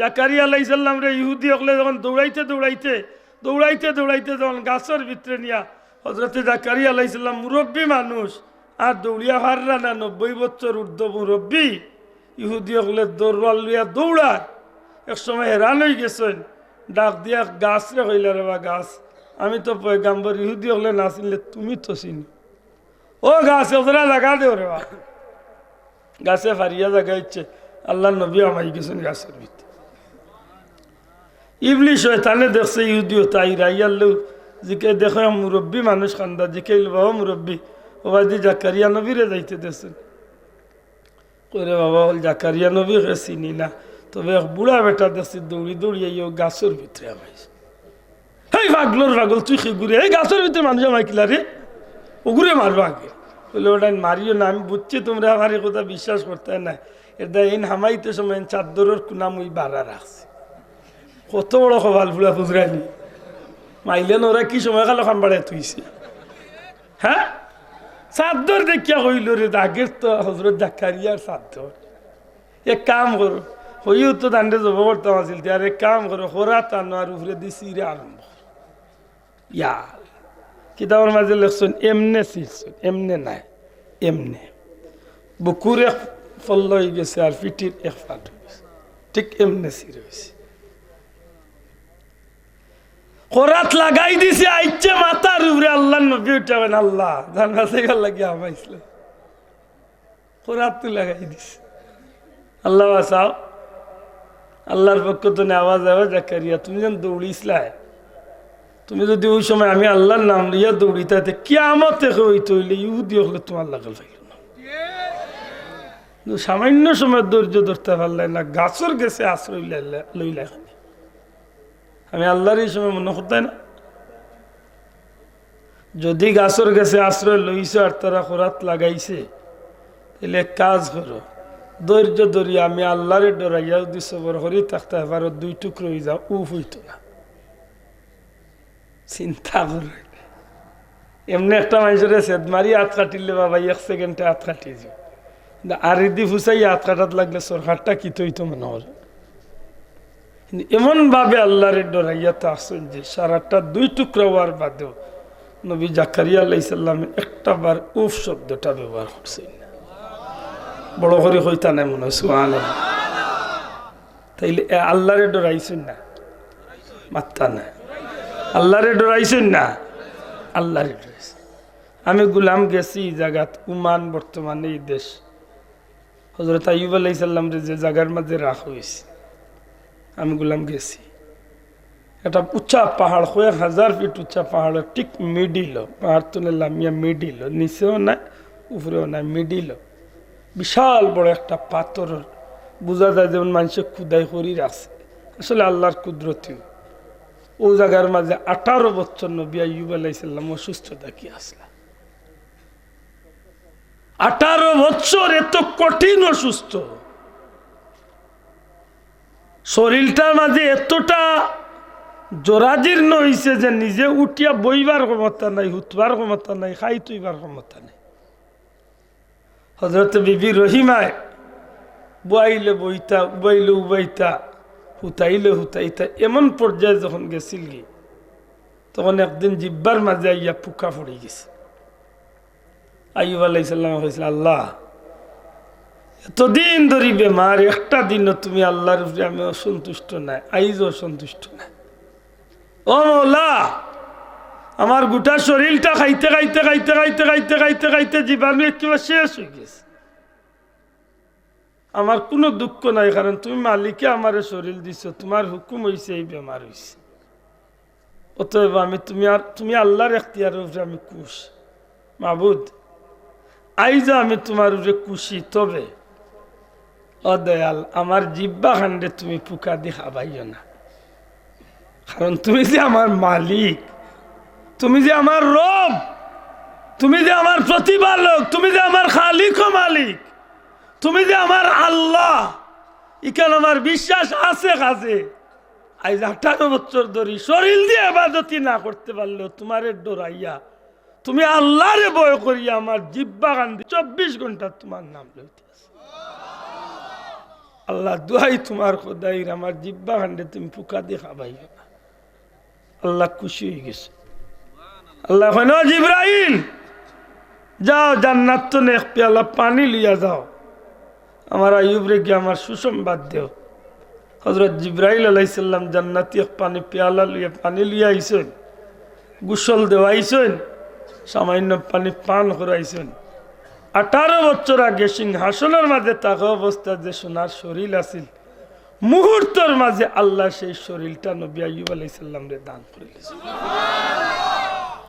জাকারিয়া আলাইসাল্লাম রে ইহুদি হকলে যখন দৌড়াইতে দৌড়াইতে দৌড়াইতে দৌড়াইতে যখন গাছের ভিতরে নিয়া হজরতে জাকারিয়া আলাইসাল্লাম মুরব্বী মানুষ, আর দৌড়িয়া হাররা না নব্বই বছর ঊর্ধ্ব মুরব্বী, ইহুদি হকলে দৌড়াল লইয়া দৌড়ার এক সময় হেরান হয়ে গেছেন, ডাক দিয়া গাছ রে হইলা রে বা গাছ, আমি তো পয়গাম্বর ইহুদি হলে না চিনলে তুমি তো চিনি। ও গাছ ওরা লাগা দেও রে বা। গাছে ফারিয়া জায়গা ইচ্ছে আল্লাহ নবী আমাই গেছেন গাছের ভিতরে। ইবলি শয়তানে দেখছে ইহুদিও তাই রাইয়াল্লু জিকে দেখো মুরব্বী মানুষ খান্দা, জিকে বাবা মুরব্বী ওবাদি জাকারিয়া নবীরে যাইতে দেখছেন কইরে বাবা হল জাকারিয়া নবী চিনি না? তবে বুড়া বেটা দেখছি দৌড়ি দৌড়ি এই গাছের ভিতরে আমাইছে। হেই পাগলোর পাগল, তুই সে ঘুরে? এই গাছের ভিতরে মানুষ আমাই কিলা রে। ওগুরে মারবো আগে। বলে ওটা মারিও না, আমি বুঝছি তোমরা আমার কথা বিশ্বাস করতে না এটা এই হামাইতে সময় চাদরের কুনা মুই বাড়া রাখছি। কত বড় কপাল ফুলা ফুজরানি। মাইলেন ওরা কি সময় খালো খান বাড়ায় তুইছে হ্যাঁ? চাদর দেখিয়া কইল রে আগের তো হজরত জাকারিয়ার চাদর এক কাম করো হইও তো দান্ডে জব করতাম আছিল আর এক কাম করো হরা টানো আর উপরে দি চিরে আরম্ভ ইয়ার কিতাবের মাঝে লেখছেন এমনে চিরছেন এমনে নাই, এমনে। বুকুর এক ফল্ল হয়ে গেছে আর পিঠির এক ফাট হয়ে গেছে। ঠিক এমনে চির হয়েছে কোরাত লাগাই দিছে, আইচ্ছে মাথার উপরে। আল্লাহ নবী উঠাবেন আল্লাহ জানা থেকে লাগে আমাইছিল কোরাত তো লাগাই দিছে। আল্লাহ বাসাও আল্লাহর পক্ষ তো আওয়াজ আওয়াজ জাকারিয়া, তুমি যেন দৌড়িসলাই তুমি যদি ওই সময় আমি আল্লাহর নাম লিয়া দৌড়িতে কিয়ামত থেকে ওই তৈলে ইহুদি হলে তোমার লাগাল পাইল না। সামান্য সময় ধৈর্য ধরতে পারলাই না, গাছর গেছে, আশ্রয় লইলা এখানে। আমি আল্লাহর এই সময় মনে করতাই না। যদি গাছর গেছে আশ্রয় লইছে আর তারা খোরাত লাগাইছে, তাহলে কাজ করো, ধৈর্য ধরিয়া আমি আল্লাহরে ডরাইয়া যদি সবর করি থাকতে এবার দুই টুকরো হয়ে যাও, উফ হইতো না। চিন্তা করে। এমনি একটা মানুষের সেদ মারি, হাত কাটিলে বাবা, এক সেকেন্ডে হাত কাটিয়ে যাও আর ইদি ফুসাই হাত কাটাত লাগলে সরকারটা কি তৈতো মনে হয়? এমনভাবে আল্লাহরে ডরাইয়া আসুন যে সারাটা দুই টুকরা হওয়ার বাদেও নবী জাকারিয়া আলাইসাল্লাম একটা বার উফ শব্দটা ব্যবহার করছেন। বড় করে হইতা নাই মনে হয় সুহান তাইলে আল্লাহরে ডরাইছেন না? মাত্তা না। আল্লাহরে ডরাইছেন না? আল্লাহরে ডরাইছেন। আমি গুলাম গেছি এই জায়গাত, উমান বর্তমানে এই দেশ। হজরত আইব আলাইসাল্লাম যে জায়গার মাঝে রাখ হয়েছে আমি গুলাম গেছি। একটা উচ্চা পাহাড় কয়েক হাজার ফিট উচ্চা পাহাড়ের ঠিক মিডিল পাহাড় তুলে লামিয়া মিডিল নিচেও নাই, উপরেও নাই মিডিল বিশাল বড় একটা পাথর, বোঝা যায় যেমন মানুষের ক্ষুদাই করি আছে। আসলে আল্লাহর কুদরতিও ও জায়গার মাঝে আঠারো বছর নবী আইব আলাইসাল্লাম অসুস্থ দেখি আসলা? আঠারো বছর এত কঠিন অসুস্থ। শরীরটার মাঝে এতটা জরাজীর্ণ হয়েছে যে নিজে উঠিয়া বইবার ক্ষমতা নাই, হুতবার ক্ষমতা নাই, খাই তুইবার ক্ষমতা নাই। হজরত বিবি রহিমায় বুয়াইলে বইতা, উবাইলে উবাইতা, হুতাইলে হুতাইতা, এমন পর্যায়ে যখন গেছিল কি তখন একদিন জিব্বার মাঝে আইয়া পুকা পড়ে গেছে। আইব আলাইসাল্লাম হয়েছিল আল্লাহ এতদিন ধরি বেমার, একটা দিনও তুমি আল্লাহর উপরে আমি অসন্তুষ্ট নাই আইজ অসন্তুষ্ট নাই। ও মৌলা, আমার গোটা শরীরটা খাইতে খাইতে খাইতে খাইতে খাইতে খাইতে খাইতে জীবাণু একেবারে শেষ হয়ে গেছে। আমার কোনো দুঃখ নাই, কারণ তুমি মালিকে আমার শরীর দিছ, তোমার হুকুম হয়েছে এই বেমার হয়েছে অতএব আমি, তুমি আর, তুমি আল্লাহর এখতিয়ারের উপরে আমি কুশ মাবুদ আইজা আমি তোমার উপরে খুশি, তবে ও দয়াল, আমার জিব্বা খান্ডে তুমি পুকা দি খাবাইও না। কারণ তুমি যে আমার মালিক, তুমি যে আমার রব, তুমি যে আমার প্রতিপালক, তুমি যে আমার খালিক মালিক, তুমি যে আমার আল্লাহ ইকান আমার বিশ্বাস আছে কাজে? আজ আঠারো বছর ধরি শরীর দিয়ে আবাদতি না করতে পারলেও তোমারে ডোরাইয়া, তুমি আল্লাহরে বয় করিয়া আমার জিব্বা কান্দি চব্বিশ ঘণ্টা তোমার নাম লইতে আল্লাহ দুহাই তোমার খোদাইর আমার জিব্বা হান্ডে তুমি ফুকা দিয়ে খাবাই আল্লাহ খুশি হয়ে গেছে। আল্লাহ কেন জিব্রাইল, যাও জান্নাত তো এক পেয়ালা, পানি লিয়া যাও। আমার আয়ুবরে গিয়ে আমার সুসংবাদ দেও। হজরত জিব্রাইল আলাইসাল্লাম জান্নাতি পানি পেয়ালা লিয়ে পানি লিয়ে আইসেন গুসল দেওয়াইছেন, সামান্য পানি পান করাইছেন। আঠারো বছর আগে সিংহাসনের মাঝে তাকে অবস্থা যে সোনার শরীর আছিল, মুহূর্তের মাঝে আল্লাহ সেই শরীরটা নবী আইব আলাইসাল্লামরে দান করে দিয়েছেন।